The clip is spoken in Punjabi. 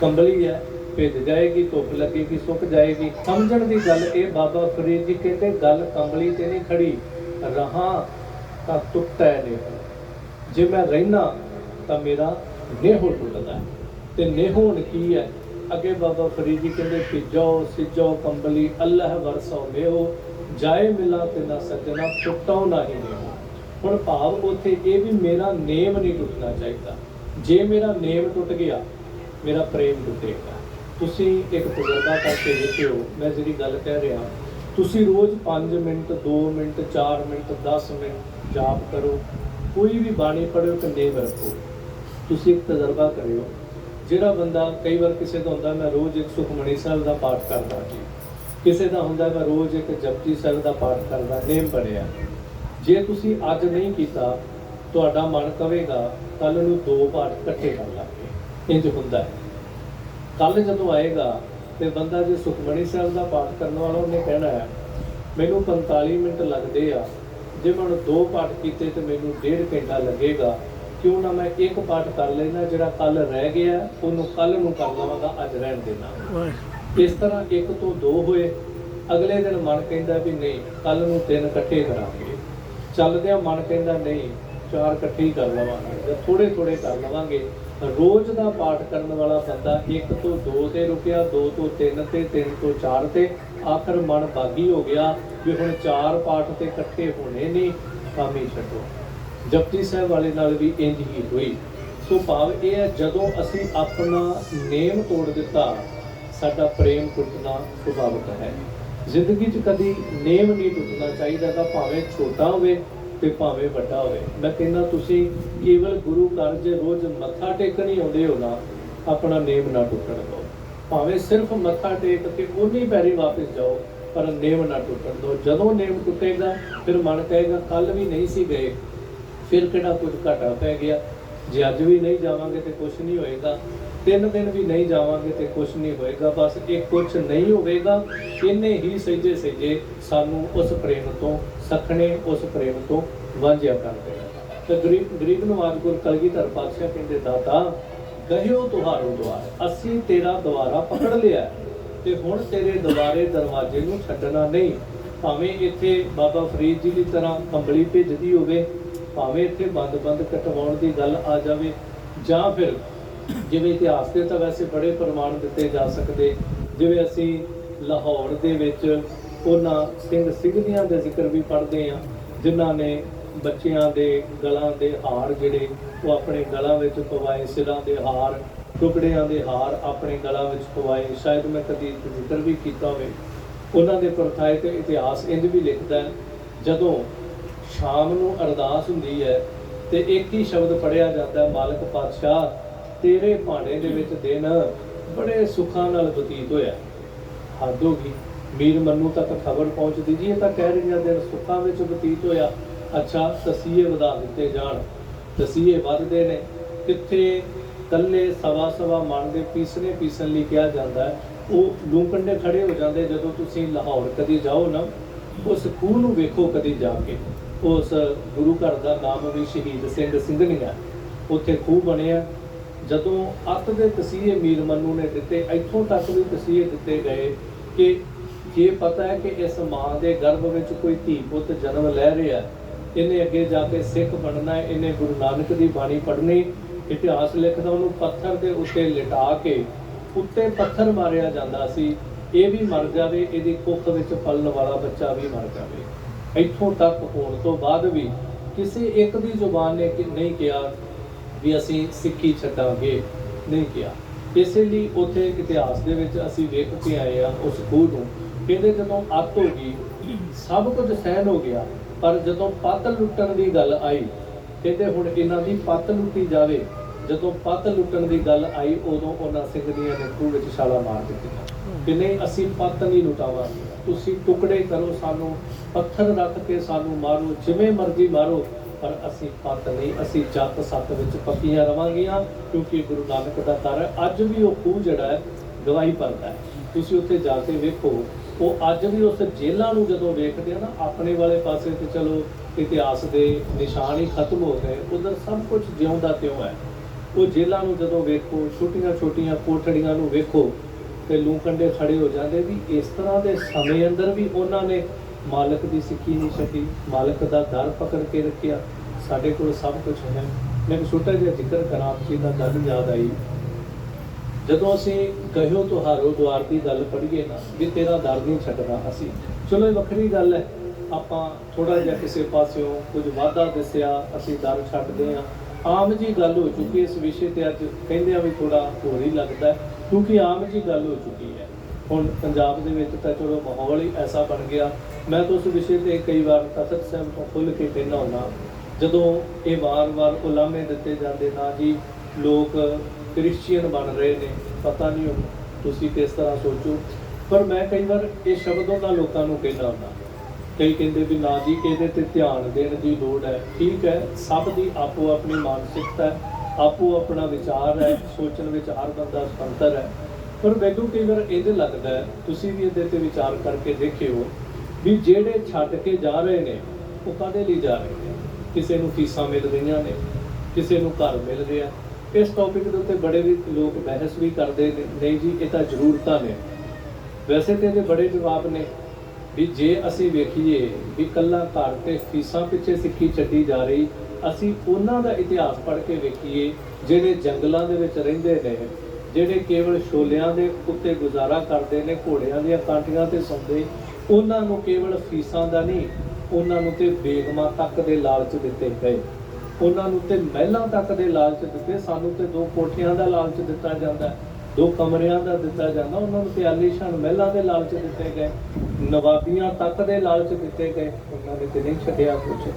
ਕੰਬਲੀ ਹੈ, ਭਿੱਜ ਜਾਏਗੀ, ਧੁੱਪ ਲੱਗੇਗੀ, ਸੁੱਕ ਜਾਏਗੀ। ਸਮਝਣ ਦੀ ਗੱਲ ਇਹ, ਬਾਬਾ ਫਰੀਦ ਜੀ ਕਹਿੰਦੇ, ਗੱਲ ਕੰਬਲੀ ਤੇ ਨਹੀਂ ਖੜੀ, ਰਹਾ ਤਾਂ ਟੁੱਟੈ ਨੇ ਜੇ ਮੈਂ ਰਹਿਣਾ ਤਾਂ ਮੇਰਾ ਨੇਹੋ ਟੁੱਟਦਾ ਹੈ। ਤੇ ਨੇਹੋਣ ਕੀ ਹੈ? ਅੱਗੇ ਬਾਬਾ ਫਰੀਦ ਜੀ ਕਹਿੰਦੇ, ਭਿਜੋ, ਸਿਜੋ ਕੰਬਲੀ, ਅੱਲਾਹ ਵਰਸੋ ਮੇਹੋ ਜਾਏ ਮਿਲਾ ਤੇ ਨਾ ਸੱਜਣਾ, ਟੁੱਟੋ ਨਹੀਂ ਨੇਹੋ। ਹੁਣ ਭਾਵ ਉਥੇ ਇਹ ਵੀ ਮੇਰਾ ਨੇਮ ਨਹੀਂ ਟੁੱਟਣਾ ਚਾਹੀਦਾ। ਜੇ ਮੇਰਾ ਨੇਮ ਟੁੱਟ ਗਿਆ ਮੇਰਾ ਪ੍ਰੇਮ ਟੁੱਟੇਗਾ ਤੁਸੀਂ ਇੱਕ ਤਜਰਬਾ ਕਰਕੇ ਦੇਖਿਓ, ਮੈਂ ਜਿਹੜੀ ਗੱਲ ਕਹਿ ਰਿਹਾ, ਤੁਸੀਂ ਰੋਜ਼ 5 ਮਿੰਟ 2 ਮਿੰਟ 4 ਮਿੰਟ 10 ਮਿੰਟ ਜਾਪ ਕਰੋ, ਕੋਈ ਵੀ ਬਾਣੀ ਪੜ੍ਹੋ ਤੇ ਨੇਮ ਰੱਖੋ। ਤੁਸੀਂ ਇੱਕ ਤਜਰਬਾ ਕਰਿਓ। ਜਿਹੜਾ ਬੰਦਾ, ਕਈ ਵਾਰ ਕਿਸੇ ਦਾ ਹੁੰਦਾ, ਮੈਂ ਰੋਜ਼ ਇੱਕ ਸੁਖਮਣੀ ਸਾਹਿਬ ਦਾ ਪਾਠ ਕਰਦਾ ਜੀ। ਕਿਸੇ ਦਾ ਹੁੰਦਾ, ਮੈਂ ਰੋਜ਼ ਇੱਕ ਜਪਜੀ ਸਾਹਿਬ ਦਾ ਪਾਠ ਕਰਦਾ, ਨੇਮ ਪੜਿਆ ਜੇ ਤੁਸੀਂ ਅੱਜ ਨਹੀਂ ਕੀਤਾ, ਤੁਹਾਡਾ ਮਨ ਕਵੇਗਾ ਕੱਲ ਨੂੰ ਦੋ ਪਾਠ ਇਕੱਠੇ ਕਰ ਲਾਂਗੇ। ਇੰਜ ਹੁੰਦਾ ਹੈ। ਕੱਲ ਜਦੋਂ ਆਏਗਾ ਤੇ ਬੰਦਾ ਜੇ ਸੁਖਮਣੀ ਸਾਹਿਬ ਦਾ ਪਾਠ ਕਰਨ ਵਾਲਾ ਉਹਨੇ ਕਹਿਣਾ ਹੈ ਮੈਨੂੰ 45 ਮਿੰਟ ਲੱਗਦੇ ਆ। ਜੇ ਮੈਂ ਦੋ ਪਾਠ ਕੀਤੇ ਤੇ ਮੈਨੂੰ ਡੇਢ ਘੰਟਾ ਲੱਗੇਗਾ ਕਿਉਂ ਨਾ ਮੈਂ ਇੱਕ ਪਾਠ ਕਰ ਲੈਣਾ ਜਿਹੜਾ ਕੱਲ ਰਹਿ ਗਿਆ ਉਹਨੂੰ ਕੱਲ ਨੂੰ ਕਰ ਲਵਾਂਗਾ ਅੱਜ ਰਹਿਣ ਦੇਣਾ। ਇਸ ਤਰ੍ਹਾਂ ਇੱਕ ਤੋਂ ਦੋ ਹੋਏ ਅਗਲੇ ਦਿਨ ਮਨ ਕਹਿੰਦਾ ਵੀ ਨਹੀਂ ਕੱਲ ਨੂੰ ਤਿੰਨ ਇਕੱਠੇ ਕਰਾਂਗੇ। ਚੱਲਦਿਆਂ ਮਨ ਕਹਿੰਦਾ ਨਹੀਂ ਚਾਰ ਇਕੱਠੇ ਹੀ ਕਰ ਲਵਾਂਗੇ ਜਾਂ ਥੋੜੇ ਥੋੜੇ ਕਰ ਲਵਾਂਗੇ। ਰੋਜ਼ ਦਾ ਪਾਠ ਕਰਨ ਵਾਲਾ ਬੰਦਾ ਇੱਕ ਤੋਂ ਦੋ ਤੇ ਰੁਕਿਆ, ਦੋ ਤੋਂ ਤਿੰਨ ਤੇ ਤਿੰਨ ਤੋਂ ਚਾਰ ਤੇ ਆਖਰ ਮਨ ਬਾਗੀ ਹੋ ਗਿਆ ਵੀ ਹੁਣ ਚਾਰ ਪਾਠ ਤੇ ਇਕੱਠੇ ਹੋਣੇ ਨਹੀਂ ਕੰਮ ਹੀ ਛੱਡੋ। ਜਪਜੀ ਸਾਹਿਬ ਵਾਲੇ ਨਾਲ ਵੀ ਇੰਜ ਹੀ ਹੋਈ। ਸੋ ਭਾਵ ਇਹ ਹੈ, ਜਦੋਂ ਅਸੀਂ ਆਪਣਾ ਨੇਮ ਤੋੜ ਦਿੱਤਾ, ਸਾਡਾ ਪ੍ਰੇਮ ਟੁੱਟਣਾ ਸੁਭਾਵਿਕ ਹੈ। ਜ਼ਿੰਦਗੀ 'ਚ ਕਦੀ ਨੇਮ ਨਹੀਂ ਟੁੱਟਣਾ ਚਾਹੀਦਾ, ਤਾਂ ਭਾਵੇਂ ਛੋਟਾ ਹੋਵੇ ਤੇ ਭਾਵੇਂ ਵੱਡਾ ਹੋਵੇ। ਮੈਂ ਕਹਿੰਦਾ, ਤੁਸੀਂ ਕੇਵਲ ਗੁਰੂ ਘਰ ਜੇ ਰੋਜ਼ ਮੱਥਾ ਟੇਕਣ ਹੀ ਆਉਂਦੇ ਹੋ ਨਾ, ਆਪਣਾ ਨੇਮ ਨਾ ਟੁੱਟਣ ਦਿਓ। ਭਾਵੇਂ ਸਿਰਫ ਮੱਥਾ ਟੇਕ ਕੇ ਉਨੀ ਪੈਰੀ ਵਾਪਸ ਜਾਓ, ਪਰ ਨੇਮ ਨਾ ਟੁੱਟਣ ਦਿਓ। ਜਦੋਂ ਨੇਮ ਟੁੱਟੇਗਾ, ਫਿਰ ਮਨ ਕਹੇਗਾ ਕੱਲ ਵੀ ਨਹੀਂ ਸੀ ਗਏ, ਫਿਰ ਕਿਹੜਾ ਕੁਝ ਘਾਟਾ ਪੈ ਗਿਆ? ਜੇ ਅੱਜ ਵੀ ਨਹੀਂ ਜਾਵਾਂਗੇ ਤੇ ਕੁਝ ਨਹੀਂ ਹੋਏਗਾ ਤਿੰਨ ਦਿਨ ਵੀ ਨਹੀਂ ਜਾਵਾਂਗੇ ਤੇ ਕੁਝ ਨਹੀਂ ਹੋਏਗਾ ਬਸ ਇਹ ਕੁਝ ਨਹੀਂ ਹੋਵੇਗਾ ਇੰਨੇ ਹੀ ਸਹਿਜੇ ਸਹਿਜੇ ਸਾਨੂੰ ਉਸ ਪ੍ਰੇਮ ਤੋਂ ਸਖਣੇ ਉਸ ਪ੍ਰੇਮ ਤੋਂ ਵਾਂਝਿਆ ਕਰ ਦੇਣਾ। ਤੇ ਗਰੀਬ ਗਰੀਬ ਨਵਾਜ ਗੁਰ ਕਲਗੀਧਰ ਪਾਤਸ਼ਾਹ ਕਹਿੰਦੇ ਦਾਤਾ ਗਹਿਓ ਤੁਹਾਰੋ ਦੁਆਰ ਅਸੀਂ ਤੇਰਾ ਦੁਆਰਾ ਪਕੜ ਲਿਆ ਹੈ, ਤੇ ਹੁਣ ਤੇਰੇ ਦੁਆਰੇ ਦਰਵਾਜ਼ੇ ਨੂੰ ਛੱਡਣਾ ਨਹੀਂ। ਭਾਵੇਂ ਇੱਥੇ ਬਾਬਾ ਫਰੀਦ ਜੀ ਦੀ ਤਰ੍ਹਾਂ ਕੰਬਲੀ ਭੇਜਦੀ ਹੋਵੇ ਭਾਵੇਂ ਇੱਥੇ ਬੰਦ-ਬੰਦ ਕਟਵਾਉਣ ਦੀ ਗੱਲ ਆ ਜਾਵੇ, ਜਾਂ ਫਿਰ ਜਿਵੇਂ ਇਤਿਹਾਸ ਦੇ ਤਾਂ ਵੈਸੇ ਬੜੇ ਪ੍ਰਮਾਣ ਦਿੱਤੇ ਜਾ ਸਕਦੇ। ਜਿਵੇਂ ਅਸੀਂ ਲਾਹੌਰ ਦੇ ਵਿੱਚ ਉਹਨਾਂ ਸਿੰਘ ਸਿੰਘੀਆਂ ਦੇ ਜ਼ਿਕਰ ਵੀ ਪੜ੍ਹਦੇ ਆ ਜਿਨ੍ਹਾਂ ਨੇ ਬੱਚਿਆਂ ਦੇ ਗਲਾਂ ਦੇ ਹਾਰ ਜਿਹੜੇ, ਉਹ ਆਪਣੇ ਗਲਾਂ ਵਿੱਚ ਪਵਾਏ, ਸਿਰਾਂ ਦੇ ਹਾਰ, ਟੁਕੜਿਆਂ ਦੇ ਹਾਰ ਆਪਣੇ ਗਲਾਂ ਵਿੱਚ ਪਵਾਏ। ਸ਼ਾਇਦ ਮੈਂ ਕਦੀ ਜ਼ਿਕਰ ਵੀ ਕੀਤਾ ਹੋਵੇ। ਉਹਨਾਂ ਦੇ ਪਰਥਾਏ ਤੇ ਇਤਿਹਾਸ ਇੰਜ ਵੀ ਲਿਖਦਾ ਜਦੋਂ ਸ਼ਾਮ ਨੂੰ ਅਰਦਾਸ ਹੁੰਦੀ ਹੈ ਤੇ ਇੱਕ ਹੀ ਸ਼ਬਦ ਪੜਿਆ ਜਾਂਦਾ ਹੈ ਮਾਲਕ ਪਾਤਸ਼ਾਹ, ਤੇਰੇ ਭਾਣੇ ਦੇ ਵਿੱਚ ਦਿਨ ਬੜੇ ਸੁੱਖਾਂ ਨਾਲ ਬਤੀਤ ਹੋਇਆ। ਹੱਦ ਹੋ ਗਈ। ਮੀਰ ਮੰਨੂ ਤੱਕ ਖਬਰ ਪਹੁੰਚਦੀ ਜੀ, ਇਹ ਤਾਂ ਕਹਿ ਰਹੀਆਂ ਦਿਨ ਸੁੱਖਾਂ ਵਿੱਚ ਬਤੀਤ ਹੋਇਆ। ਅੱਛਾ, ਤਸੀਹੇ ਵਧਾ ਦਿੱਤੇ ਜਾਣ। ਤਸੀਹੇ ਵੱਧਦੇ ਨੇ। ਕਿੱਥੇ ਕੱਲੇ ਸਵਾ ਸਵਾ ਮਨ ਦੇ ਪੀਸਨੇ ਪੀਸਣ ਲਈ ਕਿਹਾ ਜਾਂਦਾ ਹੈ। ਉਹ ਲੂੰਕੰਡੇ ਖੜੇ ਹੋ ਜਾਂਦੇ ਜਦੋਂ ਤੁਸੀਂ ਲਾਹੌਰ ਕਦੀ ਜਾਓ ਨਾ, ਉਸ ਖੂਹ ਨੂੰ ਵੇਖੋ ਕਦੀ ਜਾ ਕੇ। ਉਸ ਗੁਰੂ ਘਰ ਦਾ ਨਾਮ ਵੀ ਸ਼ਹੀਦ ਸਿੰਘ ਸਿੰਘਣੀਆਂ ਉੱਥੇ ਖੂਹ ਬਣਿਆ ਜਦੋਂ ਅੱਤ ਦੇ ਤਸੀਹੇ ਮੀਰ ਮੰਨੂ ਨੇ ਦਿੱਤੇ, ਇੱਥੋਂ ਤੱਕ ਵੀ ਤਸੀਹੇ ਦਿੱਤੇ ਗਏ ਕਿ ਜੇ ਪਤਾ ਹੈ ਕਿ ਇਸ ਮਾਂ ਦੇ ਗਰਭ ਵਿੱਚ ਕੋਈ ਧੀ ਪੁੱਤ ਜਨਮ ਲੈ ਰਿਹਾ ਇਹਨੇ ਅੱਗੇ ਜਾ ਕੇ ਸਿੱਖ ਬਣਨਾ ਹੈ, ਇਹਨੇ ਗੁਰੂ ਨਾਨਕ ਦੀ ਬਾਣੀ ਪੜ੍ਹਨੀ, ਇਤਿਹਾਸ ਲਿਖਦਾ, ਉਹਨੂੰ ਪੱਥਰ ਦੇ ਉੱਤੇ ਲਿਟਾ ਕੇ ਉੱਤੇ ਪੱਥਰ ਮਾਰਿਆ ਜਾਂਦਾ ਸੀ। ਇਹ ਵੀ ਮਰ ਜਾਵੇ, ਇਹਦੀ ਕੁੱਖ ਵਿੱਚ ਪਲਣ ਵਾਲਾ ਬੱਚਾ ਵੀ ਮਰ ਜਾਵੇ। ਇੱਥੋਂ ਤੱਕ ਹੋਣ ਤੋਂ ਬਾਅਦ ਵੀ ਕਿਸੇ ਇੱਕ ਦੀ ਜ਼ੁਬਾਨ ਨੇ ਕਿ- ਨਹੀਂ ਕਿਹਾ ਵੀ ਅਸੀਂ ਸਿੱਖੀ ਛੱਡਾਂਗੇ ਨਹੀਂ ਕਿਹਾ। ਇਸੇ ਲਈ ਉਥੇ ਇਤਿਹਾਸ ਦੇ ਵਿੱਚ ਅਸੀਂ ਵੇਖ ਕੇ ਆਏ ਆ ਉਸ ਖੂਹ ਨੂੰ। ਕਹਿੰਦੇ ਜਦੋਂ ਅੱਤ ਹੋ ਗਈ ਸਭ ਕੁਝ ਸਹਿਨ ਹੋ ਗਿਆ ਪਰ ਜਦੋਂ ਪੱਤ ਲੁੱਟਣ ਦੀ ਗੱਲ ਆਈ ਕਹਿੰਦੇ ਹੁਣ ਇਹਨਾਂ ਦੀ ਪੱਤ ਲੁੱਟੀ ਜਾਵੇ। ਜਦੋਂ ਪੱਤ ਲੁੱਟਣ ਦੀ ਗੱਲ ਆਈ ਉਦੋਂ ਉਹਨਾਂ ਸਿੰਘਦੀਆਂ ਨੇ ਖੂਹ ਵਿੱਚ ਛਾਲਾ ਮਾਰ ਦਿੱਤੀਆਂ। ਕਿ ਨਹੀਂ ਅਸੀਂ ਪੱਤ ਨਹੀਂ ਲੁਟਾਵਾਂਗੇ। ਤੁਸੀਂ ਟੁਕੜੇ ਕਰੋ ਸਾਨੂੰ, ਪੱਥਰ ਰੱਖ ਕੇ ਸਾਨੂੰ ਮਾਰੋ, ਜਿਵੇਂ ਮਰਜ਼ੀ ਮਾਰੋ, ਪਰ ਅਸੀਂ ਪੱਤ ਨਹੀਂ, ਅਸੀਂ ਜੱਤ ਸੱਤ ਵਿੱਚ ਪੱਕੀਆਂ ਰਵਾਂਗੀਆਂ, ਕਿਉਂਕਿ ਗੁਰੂ ਨਾਨਕ ਦਾ ਦਰ ਅੱਜ ਵੀ ਉਹ ਖੂਹ ਜਿਹੜਾ ਹੈ, ਗਵਾਹੀ ਭਰਦਾ ਤੁਸੀਂ ਉੱਥੇ ਜਾ ਕੇ ਵੇਖੋ, ਉਹ ਅੱਜ ਵੀ ਉਸ ਜੇਲ੍ਹਾਂ ਨੂੰ ਜਦੋਂ ਵੇਖਦੇ ਆ ਨਾ, ਆਪਣੇ ਵਾਲੇ ਪਾਸੇ ਤੇ ਚਲੋ, ਇਤਿਹਾਸ ਦੇ ਨਿਸ਼ਾਨ ਹੀ ਖਤਮ ਹੋ ਗਏ, ਉਧਰ ਸਭ ਕੁਝ ਜਿਉਂਦਾ ਤਿਉਂ ਹੈ। ਉਹ ਜੇਲ੍ਹਾਂ ਨੂੰ ਜਦੋਂ ਵੇਖੋ ਛੋਟੀਆਂ ਛੋਟੀਆਂ ਕੋਠੜੀਆਂ ਨੂੰ ਵੇਖੋ ਤੇ ਲੂ ਕੰਡੇ ਖੜੇ ਹੋ ਜਾਂਦੇ ਵੀ ਇਸ ਤਰ੍ਹਾਂ ਦੇ ਸਮੇਂ ਅੰਦਰ ਵੀ ਉਹਨਾਂ ਨੇ ਮਾਲਕ ਦੀ ਸਿੱਖੀ ਨਹੀਂ ਛੱਡੀ, ਮਾਲਕ ਦਾ ਦਰ ਪਕੜ ਕੇ ਰੱਖਿਆ। ਸਾਡੇ ਕੋਲ ਸਭ ਕੁਝ ਹੈ। ਮੈਂ ਛੋਟਾ ਜਿਹਾ ਜ਼ਿਕਰ ਕਰਾਂ, ਆਪ ਜੀ ਦਾ ਗੱਲ ਯਾਦ ਆਈ। ਜਦੋਂ ਅਸੀਂ ਕਹਿਓ ਤੁਹਾਰੋ ਦੁਆਰ ਦੀ ਗੱਲ ਪੜ੍ਹੀਏ ਨਾ, ਵੀ ਤੇਰਾ ਦਰ ਨਹੀਂ ਛੱਡਣਾ ਅਸੀਂ। ਚਲੋ ਇਹ ਵੱਖਰੀ ਗੱਲ ਹੈ। ਆਪਾਂ ਥੋੜਾ ਜਿਹਾ ਕਿਸੇ ਪਾਸਿਓਂ ਕੁਝ ਵਾਧਾ ਦੱਸਿਆ, ਅਸੀਂ ਦਰ ਛੱਡਦੇ ਹਾਂ। ਆਮ ਜੀ ਗੱਲ ਹੋ ਚੁੱਕੀ ਇਸ ਵਿਸ਼ੇ ਤੇ ਅੱਜ। ਕਹਿੰਦੇ ਆ ਵੀ ਥੋੜਾ ਹੋਰ ਹੀ ਲੱਗਦਾ ਕਿਉਂਕਿ ਆਮ ਜੀ ਗੱਲ ਹੋ ਚੁੱਕੀ ਹੈ। ਹੁਣ ਪੰਜਾਬ ਦੇ ਵਿੱਚ ਤਾਂ ਚਲੋ ਮਾਹੌਲ ਹੀ ਐਸਾ ਬਣ ਗਿਆ। ਮੈਂ ਤਾਂ ਉਸ ਵਿਸ਼ੇ ਤੇ ਕਈ ਵਾਰ ਤਖਤ ਸਾਹਿਬ ਤੋਂ ਖੁੱਲ੍ਹ ਕੇ ਕਹਿਣਾ ਹੁੰਦਾ, ਜਦੋਂ ਇਹ ਵਾਰ-ਵਾਰ ਉਲਾਮੇ ਦਿੱਤੇ ਜਾਂਦੇ ਨਾ ਜੀ ਲੋਕ ਕ੍ਰਿਸਚੀਅਨ ਬਣ ਰਹੇ ਨੇ, ਪਤਾ ਨਹੀਂ ਹੁਣ ਤੁਸੀਂ ਕਿਸ ਤਰ੍ਹਾਂ ਸੋਚੋ। ਪਰ ਮੈਂ ਕਈ ਵਾਰ ਇਹ ਸ਼ਬਦੋਂ ਉਹਨਾਂ ਲੋਕਾਂ ਨੂੰ ਕਹਿੰਦਾ ਹੁੰਦਾ। ਕਈ ਕਹਿੰਦੇ ਵੀ ਨਾ ਜੀ, ਇਹਦੇ ਤੇ ਧਿਆਨ ਦੇਣ ਦੀ ਲੋੜ ਹੈ। ਠੀਕ ਹੈ, ਸਭ ਦੀ ਆਪੋ ਆਪਣੀ ਮਾਨਸਿਕਤਾ ਆਪੋ ਆਪਣਾ ਵਿਚਾਰ ਹੈ, ਸੋਚਣ ਵਿੱਚ ਹਰ ਬੰਦਾ ਸੁਤੰਤਰ ਹੈ। ਪਰ ਮੈਨੂੰ ਕਈ ਵਾਰ ਇਹਦੇ ਲੱਗਦਾ ਹੈ, ਤੁਸੀਂ ਵੀ ਇਹਦੇ ਤੇ ਵਿਚਾਰ ਕਰਕੇ ਦੇਖਿਓ ਵੀ ਜਿਹੜੇ ਛੱਡ ਕੇ ਜਾ ਰਹੇ ਨੇ, ਉਹ ਕਾਹਦੇ ਲਈ ਜਾ ਰਹੇ ਨੇ? ਕਿਸੇ ਨੂੰ ਫੀਸਾਂ ਮਿਲ ਰਹੀਆਂ ਨੇ, ਕਿਸੇ ਨੂੰ ਘਰ ਮਿਲ ਰਿਹਾ ਇਸ ਟੌਪਿਕ ਦੇ ਉੱਤੇ ਬੜੇ ਵੀ ਲੋਕ ਬਹਿਸ ਵੀ ਕਰਦੇ ਨੇ। ਨਹੀਂ ਜੀ, ਇਹ ਤਾਂ ਜ਼ਰੂਰਤਾਂ ਨੇ। ਵੈਸੇ ਤੇ ਇਹਦੇ ਬੜੇ ਜਵਾਬ ਨੇ। ਵੀ ਜੇ ਅਸੀਂ ਵੇਖੀਏ ਵੀ ਕੱਲਾ ਘਰ ਤੇ ਫੀਸਾਂ ਪਿੱਛੇ ਸਿੱਖੀ ਛੱਡੀ ਜਾ ਰਹੀ ਅਸੀਂ ਉਹਨਾਂ ਦਾ ਇਤਿਹਾਸ ਪੜ੍ਹ ਕੇ ਵੇਖੀਏ ਜਿਹੜੇ ਜੰਗਲਾਂ ਦੇ ਵਿੱਚ ਰਹਿੰਦੇ ਨੇ ਜਿਹੜੇ ਕੇਵਲ ਛੋਲਿਆਂ ਦੇ ਉੱਤੇ ਗੁਜ਼ਾਰਾ ਕਰਦੇ ਨੇ ਘੋੜਿਆਂ ਦੀਆਂ ਕਾਂਟੀਆਂ ਤੇ ਸੌਂਦੇ ਉਹਨਾਂ ਨੂੰ ਕੇਵਲ ਫੀਸਾਂ ਦਾ ਨਹੀਂ ਉਹਨਾਂ ਨੂੰ ਤੇ ਬੇਗਮਾਂ ਤੱਕ ਦੇ ਲਾਲਚ ਦਿੱਤੇ ਗਏ। ਉਹਨਾਂ ਨੂੰ ਤੇ ਮਹਿਲਾਂ ਤੱਕ ਦੇ ਲਾਲਚ ਦਿੱਤੇ ਸਾਨੂੰ ਤੇ ਦੋ ਕੋਠੀਆਂ ਦਾ ਲਾਲਚ ਦਿੱਤਾ ਜਾਂਦਾ। ਹੈ, ਜੋ ਕਮਰਿਆਂ ਦਾ ਦਿੱਤਾ ਜਾਂਦਾ, ਉਹਨਾਂ ਨੂੰ ਤੇ ਸ਼ਾਨ ਮਹਿਲਾ ਦੇ ਲਾਲਚ ਦਿੱਤੇ ਗਏ, ਨਵਾਬੀਆਂ ਤੱਕ ਦੇ ਲਾਲਚ ਦਿੱਤੇ ਗਏ, ਉਹਨਾਂ ਨੇ ਤੇ ਨਹੀਂ ਛੱਡਿਆ ਕੁਝ